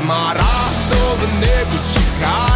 Смарагдов не почекав